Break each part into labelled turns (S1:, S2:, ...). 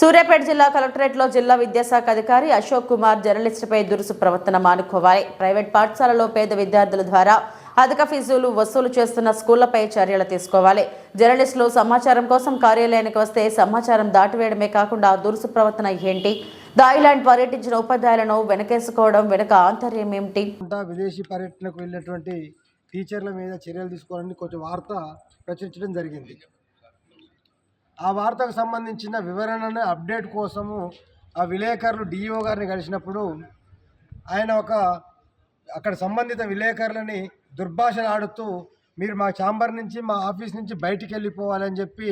S1: సూర్యాపేట జిల్లా కలెక్టరేట్లో జిల్లా విద్యాశాఖ అధికారి అశోక్ కుమార్ జర్నలిస్టుపై దురుసు ప్రవర్తన మానుకోవాలి. ప్రైవేట్ పాఠశాలలో పేద విద్యార్థుల ద్వారా అధిక ఫీజులు వసూలు చేస్తున్న స్కూళ్ళపై చర్యలు తీసుకోవాలి. జర్నలిస్టులు సమాచారం కోసం కార్యాలయానికి వస్తే సమాచారం దాటివేయడమే కాకుండా దురుసు ప్రవర్తన ఏంటి? థాయిలాండ్ పర్యటించిన ఉపాధ్యాయులను వెనకేసుకోవడం వెనుక ఆంతర్యం ఏమిటి?
S2: విదేశీ పర్యటనకు వెళ్ళినటువంటి టీచర్ల మీద చర్యలు తీసుకోవాలని కొంచెం వార్త ప్రచురించడం జరిగింది. ఆ వార్తకు సంబంధించిన వివరణను అప్డేట్ కోసము ఆ విలేకరులు డిఈఓ గారిని కలిసినప్పుడు ఆయన ఒక అక్కడ సంబంధిత విలేకరులని దుర్భాషలు ఆడుతూ మీరు మా ఛాంబర్ నుంచి మా ఆఫీస్ నుంచి బయటికి వెళ్ళిపోవాలని చెప్పి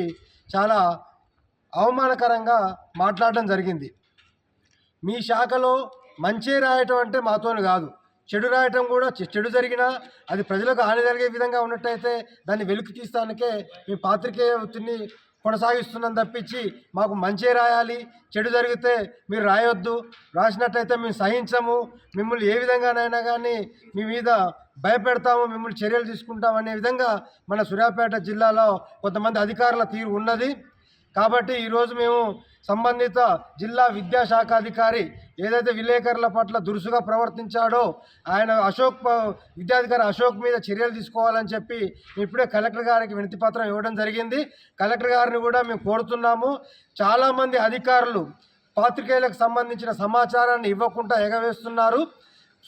S2: చాలా అవమానకరంగా మాట్లాడడం జరిగింది. మీ శాఖలో మంచి రాయటం అంటే మాతోని కాదు. చెడు రాయటం కూడా చెడు జరిగినా అది ప్రజలకు హాని జరిగే విధంగా ఉన్నట్టయితే దాన్ని వెలికి తీస్తానికే మీ పాత్రికేయ వృత్తిని కొనసాగిస్తున్నాం తప్పించి మాకు మంచి రాయాలి. చెడు జరిగితే మీరు రాయొద్దు. రాసినట్లయితే మేము సహించము. మిమ్మల్ని ఏ విధంగానైనా కానీ మీ మీద భయపెడతాము. మిమ్మల్ని చర్యలు తీసుకుంటాం అనే విధంగా మన సూర్యాపేట జిల్లాలో కొంతమంది అధికారుల తీరు ఉన్నది. కాబట్టి ఈరోజు మేము సంబంధిత జిల్లా విద్యాశాఖ అధికారి ఏదైతే విలేకరుల పట్ల దురుసుగా ప్రవర్తించాడో ఆయన అశోక్ విద్యాధికారి అశోక్ మీద చర్యలు తీసుకోవాలని చెప్పి ఇప్పుడే కలెక్టర్ గారికి వినతి పత్రం ఇవ్వడం జరిగింది. కలెక్టర్ గారిని కూడా మేము కోరుతున్నాము. చాలామంది అధికారులు పాత్రికేయులకు సంబంధించిన సమాచారాన్ని ఇవ్వకుండా ఎగవేస్తున్నారు.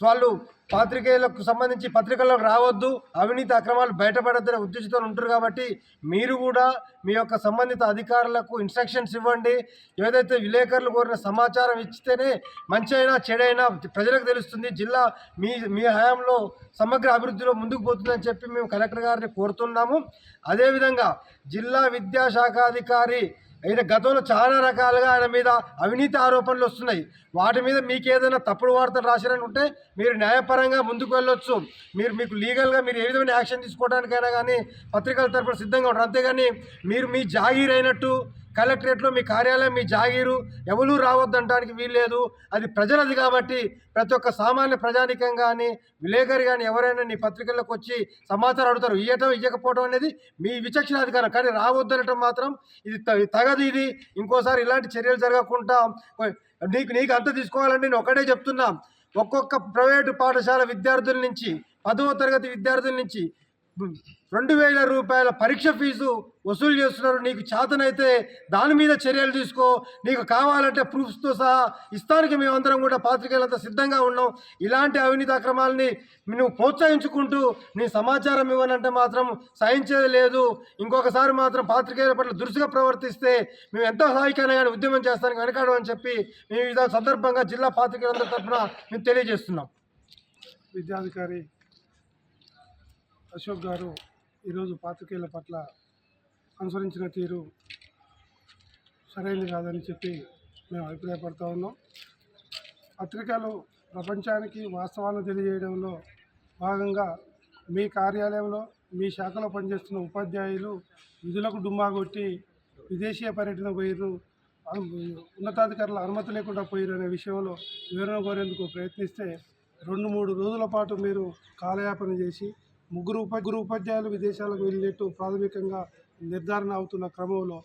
S2: వాళ్ళు పాత్రికేయులకు సంబంధించి పత్రికల్లో రావద్దు. అవినీతి అక్రమాలు బయటపడద్దనే ఉద్దేశంతో ఉంటారు కాబట్టి మీరు కూడా మీ యొక్క సంబంధిత అధికారులకు ఇన్స్ట్రక్షన్స్ ఇవ్వండి. ఏదైతే విలేకరులు కోరిన సమాచారం ఇచ్చితేనే మంచి అయినా చెడైనా ప్రజలకు తెలుస్తుంది. జిల్లా మీ మీ హయాంలో సమగ్ర అభివృద్ధిలో ముందుకు పోతుందని చెప్పి మేము కలెక్టర్ గారిని కోరుతున్నాము. అదేవిధంగా జిల్లా విద్యాశాఖాధికారి ఆయన గతంలో చాలా రకాలుగా ఆయన మీద అవినీతి ఆరోపణలు వస్తున్నాయి. వాటి మీద మీకు ఏదైనా తప్పుడు వార్తలు రాశారని ఉంటే మీరు న్యాయపరంగా ముందుకు వెళ్ళొచ్చు. మీరు మీకు లీగల్గా మీరు ఏ విధమైన యాక్షన్ తీసుకోవడానికైనా కానీ పత్రికల తరపున సిద్ధంగా ఉంటారు అంతేగాని మీరు మీ జాగీర్ అయినట్టు కలెక్టరేట్లో మీ కార్యాలయం మీ జాగీరు ఎవరూ రావద్దంటానికి వీల్లేదు. అది ప్రజలది కాబట్టి ప్రతి ఒక్క సామాన్య ప్రజానికం కానీ విలేకరి కానీ ఎవరైనా నీ పత్రికల్లోకి వచ్చి సమాచారం అడుగుతారు. ఇవ్వటం ఇవ్వకపోవడం అనేది మీ విచక్షణ అధికారం. కానీ రావద్దనటం మాత్రం ఇది త- తగదు ఇది. ఇంకోసారి ఇలాంటి చర్యలు జరగకుండా నీకు నీకు అంత తీసుకోవాలని నేను ఒకటే చెప్తున్నా. ఒక్కొక్క ప్రైవేటు పాఠశాల విద్యార్థుల నుంచి పదవ తరగతి విద్యార్థుల నుంచి రెండు వేల రూపాయల పరీక్ష ఫీజు వసూలు చేస్తున్నారు. నీకు చేతనైతే దాని మీద చర్యలు తీసుకో. నీకు కావాలంటే ప్రూఫ్స్తో సహా ఇస్తానికి మేమందరం కూడా పాత్రికేయులంతా సిద్ధంగా ఉన్నాం. ఇలాంటి అవినీతి అక్రమాలని నువ్వు ప్రోత్సహించుకుంటూ నీ సమాచారం ఇవ్వనంటే మాత్రం సహించేది లేదు. ఇంకొకసారి మాత్రం పాత్రికేయుల పట్ల దురుసుగా ప్రవర్తిస్తే మేము ఎంతో స్థాయికైనా కానీ ఉద్యమం చేస్తానికి వెనకాడం అని చెప్పి మేము ఈ సందర్భంగా జిల్లా పాత్రికేయులందరి తరఫున మేము తెలియజేస్తున్నాం.
S3: విద్యాధికారి అశోక్ గారు ఈరోజు పాత్రికేయుల పట్ల అనుసరించిన తీరు సరైనది కాదని చెప్పి మేము అభిప్రాయపడుతూ ఉన్నాం. పత్రికలు ప్రపంచానికి వాస్తవాలను తెలియజేయడంలో భాగంగా మీ కార్యాలయంలో మీ శాఖలో పనిచేస్తున్న ఉపాధ్యాయులు విధులకు డుమ్మా కొట్టి విదేశీయ పర్యటన పోయిరు ఉన్నతాధికారుల అనుమతి లేకుండా పోయిరు అనే విషయంలో వివరణ కోరేందుకు ప్రయత్నిస్తే రెండు మూడు రోజుల పాటు మీరు కాలయాపన చేసి ముగ్గురు ఉప ఉపాధ్యాయులు విదేశాలకు వెళ్ళినట్టు ప్రాథమికంగా నిర్ధారణ అవుతున్న క్రమంలో